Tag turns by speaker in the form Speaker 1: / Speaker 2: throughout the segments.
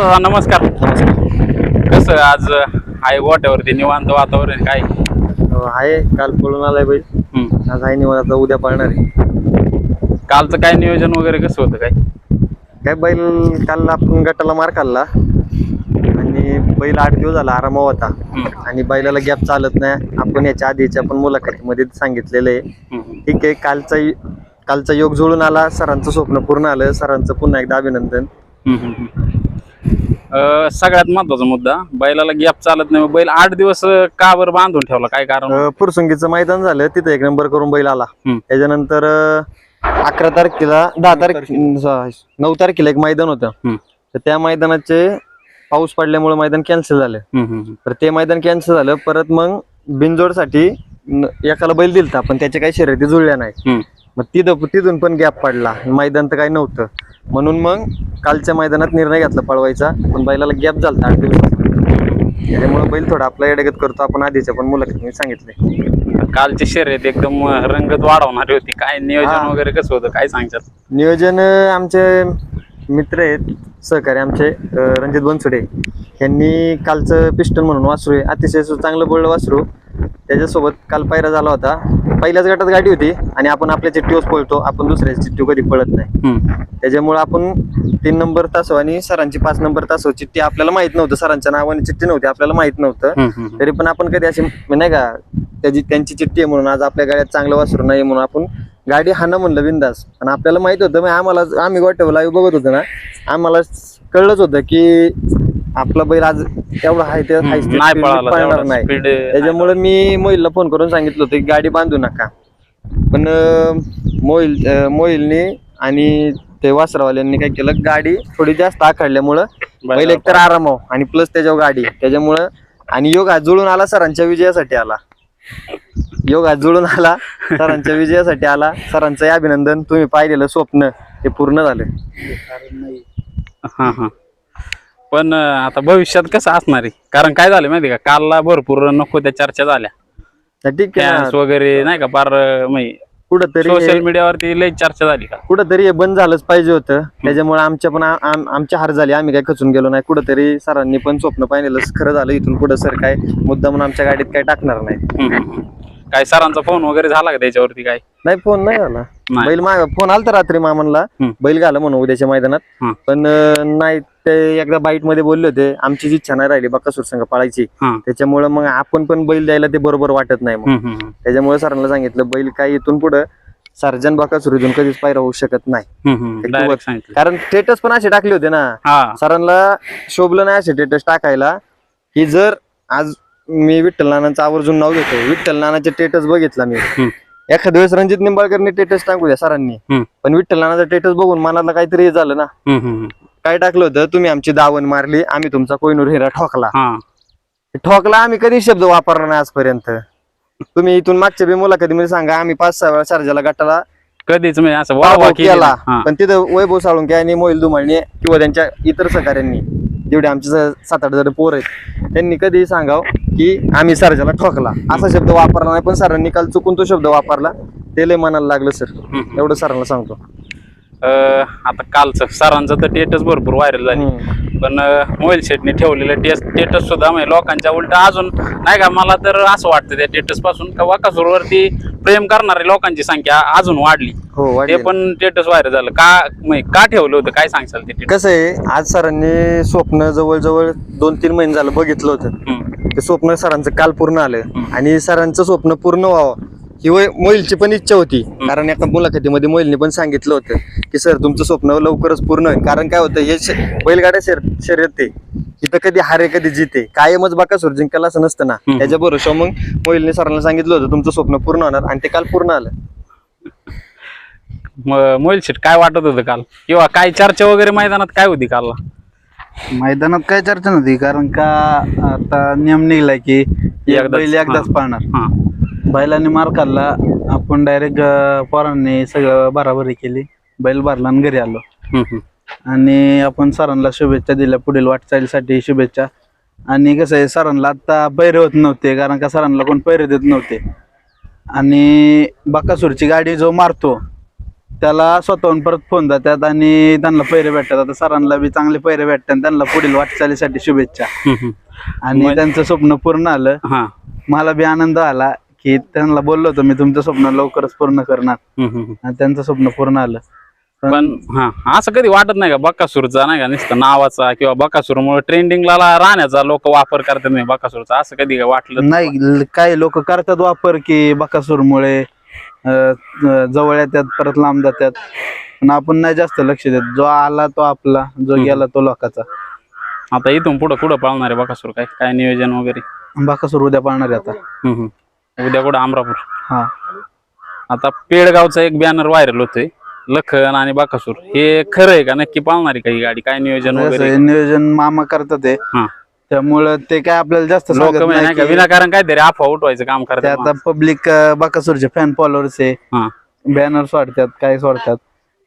Speaker 1: दादा नमस्कार. कसं आज आहे गोट्यावरती निवांत वातावरण काय?
Speaker 2: आहे. काल पळून आलाय बैल.
Speaker 1: हम्म.
Speaker 2: आज आहे निवांत आता उद्या पळणार आहे.
Speaker 1: कालचं काय नियोजन वगैरे कसं होतं काय?
Speaker 2: काय बैल काल आपण गटाला मार खाल्ला. आणि बैल आठ दिवस झाला आरामा होता.
Speaker 1: हम्म.
Speaker 2: आणि बैलाला गॅप चालत नाही. आपण याच्या आधीच्या पण मुलाखतीमध्ये सांगितलेलं आहे.
Speaker 1: हम्म.
Speaker 2: ठीक आहे कालचा कालचा योग जुळून आला. सरांचं स्वप्न पूर्ण आलं. सरांचं पुन्हा एकदा अभिनंदन.
Speaker 1: हम्म, हम्म, हम्म. अं, सगळ्यात महत्त्वाचा मुद्दा बैलाला गॅप चालत नाही. बैल आठ दिवस अं, का बरं बांधून ठेवला काय कारण?
Speaker 2: अं, फुरसुंगीचं मैदान झालं तिथे एक नंबर करून बैल आला. त्याच्यानंतर अकरा तारखेला दहा तारखे नऊ तारखेला. एक मैदान होतं. तर त्या मैदानाचे पाऊस पडल्यामुळे मैदान कॅन्सल झालं. तर ते मैदान कॅन्सल झालं परत मग बिनजोडसाठी एकाला बैल दिलता पण त्याच्या काही शर्यती जुळल्या नाही. मग तिथं तिथून पण गॅप पडला. मैदान तर काही नव्हतं. म्हणून मग कालच्या मैदानात निर्णय घेतला पळवायचा. पण बैलाला गॅप झाला आठ दिवस. त्याच्यामुळे बैल थोडा आपला एडगत करतो. आपण आधीच्या पण मुलाखतीने सांगितले.
Speaker 1: कालची शर्यत एकदम रंगत वाढवणारी होती. काय नियोजन. वगैरे कसं होतं? काय सांगतात?
Speaker 2: नियोजन आमचे मित्र आहेत सहकारी आमचे अं, रणजित बनसुडे. यांनी कालचं पिस्टन म्हणून वासरू आहे. अतिशय सु- चांगलं बोललं वासरू. त्याच्यासोबत काल पायरा झाला होता. पहिल्याच गटात गाडी होती आणि आपण आपल्या चिठ्ठीवर पळतो आपण दुसऱ्या चिठ्ठी कधी पळत नाही. त्याच्यामुळे आपण तीन नंबर तासो आणि सरांची पाच नंबर तासो चिठ्ठी आपल्याला माहीत नव्हतं सरांच्या नावाने चिठ्ठी नव्हती आपल्याला माहीत नव्हतं. तरी पण आपण कधी अशी नाही का त्याची त्यांची चिठ्ठी आहे म्हणून आज आपल्या गाड्यात चांगलं वासरू नाही म्हणून आपण गाडी हाणं म्हणलं बिंदास. पण आपल्याला माहीत होतं आम्हाला आम्ही लाईव्ह बघत होतो ना आम्हाला कळलंच होतं की आपला बैल आज तेवढा आहे ते
Speaker 1: हम्म.
Speaker 2: हाय speed
Speaker 1: नाही
Speaker 2: speed
Speaker 1: पळाला
Speaker 2: पळणार
Speaker 1: तेवढा.
Speaker 2: नाही.
Speaker 1: Speed,
Speaker 2: त्याच्यामुळे मी मोहिलला फोन करून सांगितलं होतं की गाडी बांधू नका. पण अं, मोहिल अं, मोहिलने आणि ते वासरावाल्यांनी काय केलं गाडी थोडी जास्त आखडल्यामुळं बैल एकतर आराम हो आणि प्लस त्याच्यावर गाडी. त्याच्यामुळं आणि योग आज जुळून आला सरांच्या विजयासाठी आला. योग आज जुळून आला सरांच्या विजयासाठी आला. सरांचं अभिनंदन. तुम्ही पाहिलेलं स्वप्न हे पूर्ण झालं.
Speaker 1: हा हा. पण आता भविष्यात कसं असणार आहे? कारण काय झालं माहिती का? कालला भरपूर नको त्या चर्चा झाल्या.
Speaker 2: तर ठीक आहे.
Speaker 1: वगैरे नाही का? फार अं,
Speaker 2: कुठंतरी
Speaker 1: सोशल मीडियावरती लई चर्चा झाली का
Speaker 2: कुठंतरी हे बंद झालंच पाहिजे होतं. त्याच्यामुळे आमच्या पण आ- आम- आमची हार झाली. आम्ही काय खचून गेलो नाही. कुठंतरी सरांनी पण स्वप्न पाहिलेलं खरं झालं इथून पुढे सर काय मुद्दा म्हणून आमच्या गाडीत काय टाकणार नाही.
Speaker 1: हम्म, हम्म, हम्म. काय सरांचा फोन वगैरे झाला का त्याच्यावरती काय?
Speaker 2: नाही फोन नाही झाला. बैल माग फोन आलता रात्री मामनला
Speaker 1: हम्म.
Speaker 2: बैल घाला म्हणून उद्याच्या मैदानात
Speaker 1: हम्म.
Speaker 2: पण अं, नाही ते एकदा बाईटमध्ये बोलले होते आमची इच्छा नाही राहिली बकासूर संघ पाळायची
Speaker 1: हा.
Speaker 2: त्याच्यामुळे मग आपण पण बैल द्यायला ते बरोबर वाटत नाही मग
Speaker 1: हम्म, हम्म, हम्म.
Speaker 2: त्याच्यामुळे सरांना सांगितलं बैल काय इथून पुढे सर्जन बकासूर इथून कधीच पायरा होऊ शकत नाही
Speaker 1: हम्म, हम्म.
Speaker 2: एक
Speaker 1: Direct
Speaker 2: दिवस-
Speaker 1: सांगितलं
Speaker 2: कारण स्टेटस पण असे टाकले होते ना
Speaker 1: हा
Speaker 2: सरांना शोभलं नाही असे स्टेटस टाकायला की जर आज मी विठ्ठल नानांचं आवर्जून नाव घेतो विठ्ठल नानाचे स्टेटस बघितला मी
Speaker 1: हम्म.
Speaker 2: एखाद्या वेळेस रणजित निंबाळकरने स्टेटस टाकू द्या सरांनी.
Speaker 1: हम्म.
Speaker 2: पण विठ्ठल नानाचा स्टेटस बघून मनाला काहीतरी हे झालं ना.
Speaker 1: हम्म, हम्म, हम्म.
Speaker 2: काय टाकलं होतं? तुम्ही आमची दावण मारली आम्ही तुमचा कोयनूर हिरा ठोकला.
Speaker 1: हा.
Speaker 2: ठोकला आम्ही कधी शब्द वापरला नाही आजपर्यंत. तुम्ही इथून मागच्या बी मुलाखतीमध्ये सांगा आम्ही पाच सहा वेळा सर्जाला गटाला
Speaker 1: कधीच म्हणजे असं
Speaker 2: केला.
Speaker 1: हा.
Speaker 2: पण तिथं वैभव साळुंके आणि मोहिल दुमाळने किंवा त्यांच्या इतर सहकाऱ्यांनी जेवढे आमचे सात आठ जण पोर आहेत त्यांनी कधीही सांगाव की आम्ही सरजाला ठोकला. असा शब्द वापरला नाही पण सरांनी काल चुकून तो शब्द वापरला. ते लय मनाला लागलं सर. एवढं सरांना सांगतो.
Speaker 1: आता कालचं सरांचं तर टेटस भरपूर व्हायरल झाली. पण मोबाईल शेटने ठेवलेलं टेस्ट टेटस सुद्धा म्हणजे लोकांच्या उलट अजून नाही का मला तर असं वाटतं त्या टेटसपासून का वाकासूरवरती प्रेम करणारे लोकांची संख्या अजून वाढली
Speaker 2: हो
Speaker 1: ते. पण टेटस व्हायरल झालं का म्हणजे का ठेवलं होतं काय सांगशाल ते?
Speaker 2: कसं आहे आज सरांनी स्वप्न जवळजवळ दोन तीन महिने झालं बघितलं होतं ते स्वप्न सरांचं काल पूर्ण आलं. आणि सरांचं स्वप्न पूर्ण व्हावं ही मोहिलची पण इच्छा होती. कारण एका मुलाखतीमध्ये मोहिलने पण सांगितलं होतं की सर तुमचं स्वप्न लवकरच पूर्ण होईल. कारण काय होतं हे बैलगाड्या शर शर्यत इथं कधी हारे कधी जिते. कायमच बाकासूर जिंकायला असं नसतं ना.
Speaker 1: हम्म.
Speaker 2: त्याच्या बरोबर मग मोहिलने सरांना सांगितलं होतं तुमचं स्वप्न पूर्ण होणार. आणि ते काल पूर्ण आलं.
Speaker 1: मग मोबाईल शेट काय वाटत होतं काल? किंवा काय चर्चा वगैरे मैदानात काय होती कालला?
Speaker 3: मैदानात काय चर्चा नव्हती कारण का आता नियम निघलाय की एक
Speaker 1: एकदाच,
Speaker 3: बैल एकदाच.
Speaker 1: हा.
Speaker 3: पाळणार.
Speaker 1: हा.
Speaker 3: बैलाने मार खाल्ला आपण डायरेक्ट पोरांनी सगळं बराबरी केली बैल भरला आणि घरी आलो.
Speaker 1: हम्म, हम्म.
Speaker 3: आणि आपण सरांना शुभेच्छा दिल्या पुढील वाटचालीसाठी शुभेच्छा. आणि कसं आहे सरांना आता पैरे होत नव्हते कारण का सरांना कोण पैरे देत नव्हते. आणि बाकासूरची गाडी जो मारतो त्याला स्वतःहून परत फोन जातात आणि त्यांना पैरे भेटतात. आता सरांना बी चांगले पैरे भेटतात आणि त्यांना पुढील वाटचालीसाठी शुभेच्छा. आणि
Speaker 1: मग-
Speaker 3: त्यांचं स्वप्न पूर्ण आलं. मला बी आनंद आला की त्यांना बोललो होतो मी तुमचं स्वप्न लवकरच पूर्ण करणार. आणि त्यांचं स्वप्न पूर्ण आलं.
Speaker 1: पण हा असं कधी वाटत नाही का? बकासूरचा नाही का? नुसतं नावाचा किंवा बकासूरमुळे ट्रेंडिंगला राहण्याचा लोक वापर करतात नाही बकासूरचा. असं कधी वाटलं?
Speaker 3: नाही काही लोक करतात वापर की बकासूरमुळे. अं, अं, जवळ येतात परत लांब जातात. पण आपण नाही जास्त लक्ष देत. जो आला तो आपला जो गेला तो लोकाचा.
Speaker 1: आता इथून पुढं कुठं पाळणार आहे बकासूर? काय काय नियोजन वगैरे?
Speaker 3: बकासूर उद्या पाळणार आहे आता.
Speaker 1: हम्म, हम्म. उद्या कुठं? अमरापूर.
Speaker 3: हा.
Speaker 1: आता पेडगावचा एक बॅनर व्हायरल होतोय. लखन आणि बाकासूर. हे खरं आहे का? नक्की पाळणार आहे का ही गाडी? काय नियोजन वगैरे?
Speaker 3: नियोजन मामा करतात ते
Speaker 1: हा.
Speaker 3: त्यामुळं ते काय आपल्याला जास्त
Speaker 1: लोक
Speaker 3: सांगत
Speaker 1: नाही
Speaker 3: नाही
Speaker 1: का
Speaker 3: की
Speaker 1: विनाकारण काहीतरी अफवा उठवायचं काम
Speaker 3: ते
Speaker 1: करतात
Speaker 3: आता पब्लिक बकासूरचे फॅन फॉलोअर्स आहे.
Speaker 1: हा.
Speaker 3: बॅनर सोडतात काय सोडतात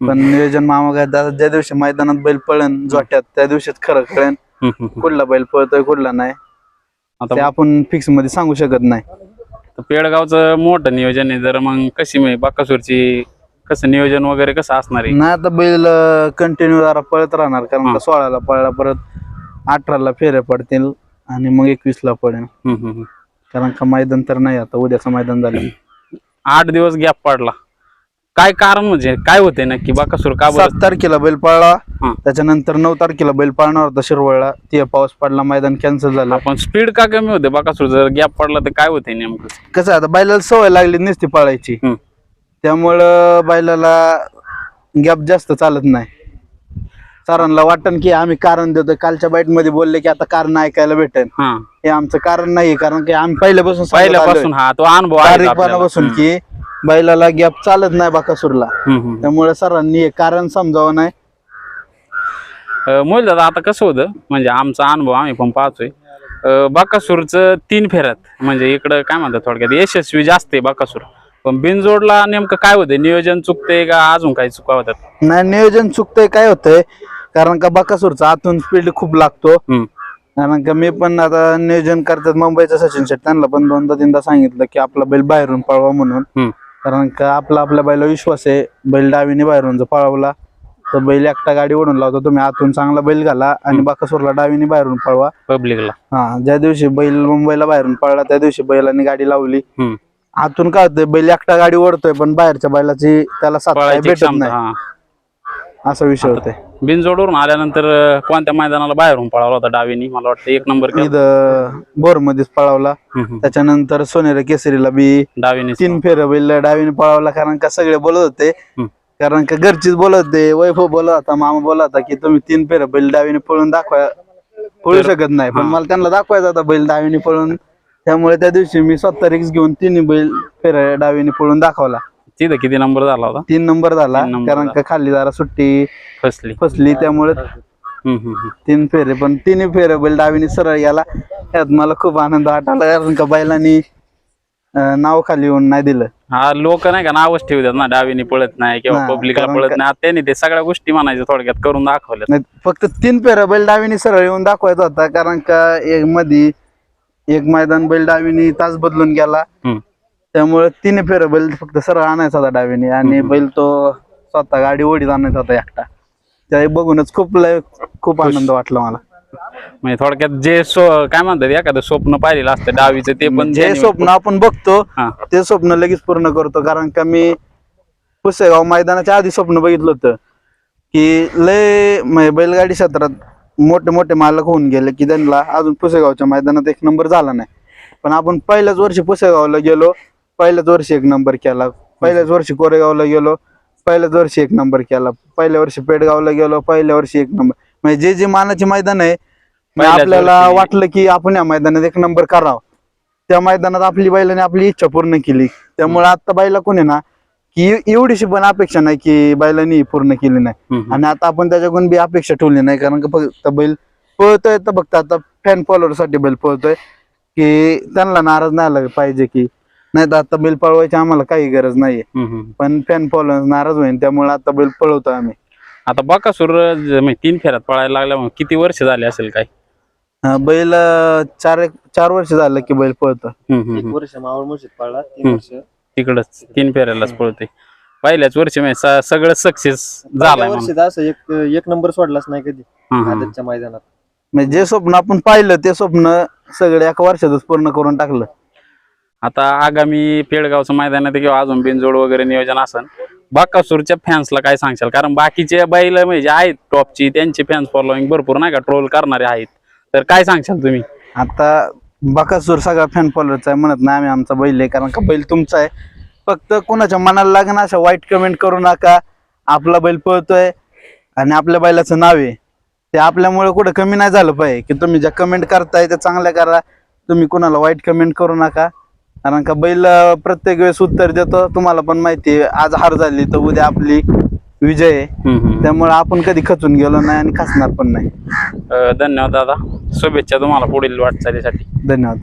Speaker 3: पण नियोजन मामा करतात ज्या दिवशी मैदानात बैल पळण जोट्यात त्या दिवशीच खरं कळेन.
Speaker 1: हम्म, हम्म, हम्म.
Speaker 3: कुठला बैल पळतोय कुठला नाही. ते
Speaker 1: आता
Speaker 3: आपण फिक्समध्ये सांगू शकत नाही.
Speaker 1: तर पेडगावचं मोठं नियोजन आहे जर मग कशी म्हणजे बाकासूरची कसं नियोजन वगैरे कसं असणार आहे?
Speaker 3: नाही आता बैल कंटिन्यू जरा पळत राहणार कारण. का सोळाला पळला परत. अठराला फेऱ्या पडतील आणि मग एकवीस ला पडेल.
Speaker 1: हम्म, हम्म, हम्म.
Speaker 3: कारण का मैदान तर नाही आता उद्याचं मैदान झालं.
Speaker 1: आठ दिवस गॅप पडला. काय कारण म्हणजे? काय होते नक्की? बाकासूर का बरं
Speaker 3: सात तारखेला बैल पळला.
Speaker 1: हा.
Speaker 3: त्याच्यानंतर नऊ तारखेला बैल पळणार होता शिरवळला. ते पाऊस पडला मैदान कॅन्सल झालं.
Speaker 1: पण स्पीड का कमी होते? बाकासूर जर गॅप पडला तर काय होते नेमकं?
Speaker 3: कसं आहे आता बैलाला सवय लागली नसती पळायची.
Speaker 1: हम्म.
Speaker 3: त्यामुळं बैलाला गॅप जास्त चालत नाही. सरांना वाटन की आम्ही कारण देतो कालच्या बाईटमध्ये बोलले की आता कारण ऐकायला भेटेल.
Speaker 1: हा.
Speaker 3: हे आमचं कारण नाही कारण की आम्ही पहिल्यापासून सांगत आलोय.
Speaker 1: पहिल्यापासून हा तो अनुभव आहे आपल्याला.
Speaker 3: की बैलाला गॅप चालत नाही बाकासूरला.
Speaker 1: हम्म, हम्म.
Speaker 3: त्यामुळे सरांनी हे कारण समजावं नाही.
Speaker 1: अं, दादा आता कसं होतं? म्हणजे आमचा अनुभव आम्ही पण पाहतोय. अं, बाकासूरचं तीन फेऱ्यात म्हणजे इकडं काय म्हणतात थोडक्यात यशस्वी जास्त आहे बाकासूर. पण बिनजोडला नेमकं काय होतं नियोजन चुकते का अजून काही चुका होतात?
Speaker 3: नाही नियोजन चुकतंय काय होतंय? कारण का बाकासूरचा आतून स्पीड खूप लागतो. कारण का मी पण आता नियोजन करतात मुंबईचा सचिन शेट. त्यांना पण दोनदा तीनदा सांगितलं की आपला बैल बाहेरून पळवा म्हणून. कारण का आपला आपल्या बैला विश्वास आहे. बैल डावीने बाहेरून जर पळवला तर बैल एकटा गाडी ओढून लावतो. तुम्ही आतून चांगला बैल घाला आणि बाकासूरला डावीने बाहेरून पळवा.
Speaker 1: पब्लिकला.
Speaker 3: हा ज्या दिवशी बैल मुंबईला बाहेरून पळला त्या दिवशी बैलाने गाडी लावली. आतून काय होतंय बैल एकटा गाडी ओढतोय पण बाहेरच्या बैलाची त्याला साथ भेटत नाही. असा विषय होतोय.
Speaker 1: बिनजोडवरून आल्यानंतर अं, कोणत्या मैदानाला बाहेरून पळाला होता डावीनी? मला वाटतं एक नंबर.
Speaker 3: इथं बोर मध्येच पळावला. त्याच्यानंतर सोनेरी केसरीला बी
Speaker 1: डावीने
Speaker 3: तीन फेर बैल डावीने पळावला कारण का सगळे बोलत होते.
Speaker 1: हम्म.
Speaker 3: कारण का घरचीच बोलत होते वैभव बोलत होता मामा बोलत होता की तुम्ही तीन फेर बैल डावीने पळून दाखवा पळू शकत नाही. पण मला त्यांना दाखवायचा होता बैल डावीने पळून. त्यामुळे त्या दिवशी मी स्वतः रिक्स घेऊन तिन्ही बैल फेर डावीने पळून दाखवला.
Speaker 1: तिथं किती नंबर झाला होता?
Speaker 3: तीन नंबर झाला
Speaker 1: तीन नंबर
Speaker 3: कारण का खाली जरा सुट्टी
Speaker 1: फसली.
Speaker 3: फसली त्यामुळे
Speaker 1: हम्म, हम्म, हम्म.
Speaker 3: तीन फेरे पण तिन्ही फेरे बैल डावीने सरळ गेला. त्यात मला खूप आनंद वाटला कारण का बैलांनी अं, नाव खाली येऊन नाही दिलं.
Speaker 1: हा लोक नाही का नावच ठेवतात ना डावीने पळत नाही किंवा
Speaker 3: हा,
Speaker 1: पब्लिकला
Speaker 3: कारण
Speaker 1: पळत
Speaker 3: का-
Speaker 1: नाही. आता त्यांनी ते सगळ्या गोष्टी म्हणायच्या थोडक्यात करून दाखवल्यात.
Speaker 3: नाही फक्त तीन फेऱ्या बैल डावीने सरळ येऊन दाखवायचा होता कारण का एक मधी एक मैदान बैल डावीने तास बदलून गेला. त्यामुळे तीन फेऱ्या बैल फक्त सरळ आणायचा होता डावीने आणि बैल तो स्वतः गाडी ओढीत आणायचा होता एकटा. त्या बघूनच खूप लय खूप आनंद वाटला मला.
Speaker 1: म्हणजे थोडक्यात जे सो काय म्हणतात एखादं स्वप्न पाहिलेलं असतं डावीचं ते पण
Speaker 3: जे स्वप्न आपण बघतो
Speaker 1: हा.
Speaker 3: ते स्वप्न लगेच पूर्ण करतो. कारण का मी पुसेगाव मैदानाच्या आधी स्वप्न बघितलं होतं की लय म्हणजे बैलगाडी क्षेत्रात मोठे मोठे मालक होऊन गेले की त्यांना अजून पुसेगावच्या मैदानात एक नंबर झाला नाही. पण आपण पहिल्याच वर्षी पुसेगावला गेलो पहिल्याच वर्षी एक नंबर केला. पहिल्याच वर्षी कोरेगावला गेलो. पहिल्याच वर्षी एक नंबर केला. पहिल्या वर्षी पेडगावला गेलो. पहिल्या वर्षी एक नंबर म्हणजे जे जे मानाचे मैदान आहे मग
Speaker 1: पहिल्याच
Speaker 3: आपल्याला
Speaker 1: वर्षी-
Speaker 3: वाटलं की आपण या मैदानात एक नंबर करावं. त्या मैदानात आपली बैलाने आपली इच्छा पूर्ण केली. त्यामुळे आता बैला कोणी ना की एव- एवढीशी पण अपेक्षा नाही की बैलांनी पूर्ण केली नाही.
Speaker 1: हम्म.
Speaker 3: आणि आता आपण त्याच्याकडून बी अपेक्षा ठेवली नाही कारण का फक्त बैल पळतोय तर फक्त आता फॅन फॉलोअरसाठी बैल पळतोय की त्यांना नाराज नाही आलं पाहिजे की नाही तर आता बैल पळवायची आम्हाला काही गरज नाहीये
Speaker 1: हम्म, हम्म.
Speaker 3: पण फॅन फॉलोअर नाराज होईल त्यामुळे आता बैल पळवतोय आम्ही
Speaker 1: आता बकासूर ज- म्हणजे तीन फेऱ्यात पळायला लागल्या मग किती वर्ष झाले असेल काय
Speaker 3: बैल अं, चार एक चार वर्ष झालं की बैल
Speaker 1: हम्म, हम्म, हम्म.
Speaker 2: वर्ष मावळ मुशीत पडला
Speaker 1: हम्म.
Speaker 2: वर्ष
Speaker 1: तिकडच तीन फेऱ्यालाच पळते पहिल्याच वर्षी म्हणजे स- सगळं सक्सेस झालंय.
Speaker 2: वर्षी तर असं एक एक नंबर सोडलाच नाही कधी. आदतच्या मैदानात
Speaker 3: म्हणजे जे स्वप्न आपण पाहिलं ते स्वप्न सगळे एका वर्षातच पूर्ण करून टाकलं
Speaker 1: आता आगामी पेडगावचं मैदान आहे किंवा अजून बिनजोड वगैरे नियोजन असन बाकासूरच्या फॅन्सला काय सांगशाल? कारण बाकीचे बैल म्हणजे आहेत टॉपची त्यांची फॅन्स फॉलोईंग भरपूर नाही का? ट्रोल करणारे आहेत. तर काय सांगशाल तुम्ही?
Speaker 3: आता बकासूर सगळा फॅन फॉलोअरचा आहे म्हणत नाही आम्ही आमचा बैल आहे कारण का बैल तुमचा आहे. फक्त कोणाच्या मनाला लागणं अशा वाईट कमेंट करू नका. आपला बैल पळतोय आणि आपल्या बैलाचं नाव आहे. ते आपल्यामुळे कुठं कमी नाही झालं पाहिजे. की तुम्ही ज्या कमेंट करताय त्या चांगल्या करा. तुम्ही कोणाला वाईट कमेंट करू नका. कारण का बैल प्रत्येक वेळेस उत्तर देतो. तुम्हाला पण माहिती आहे आज हार झाली तर उद्या आपली विजय आहे. त्यामुळे आपण कधी खचून गेलो नाही आणि खचणार पण नाही.
Speaker 1: अं, धन्यवाद दादा. शुभेच्छा तुम्हाला पुढील वाटचालीसाठी.
Speaker 3: धन्यवाद.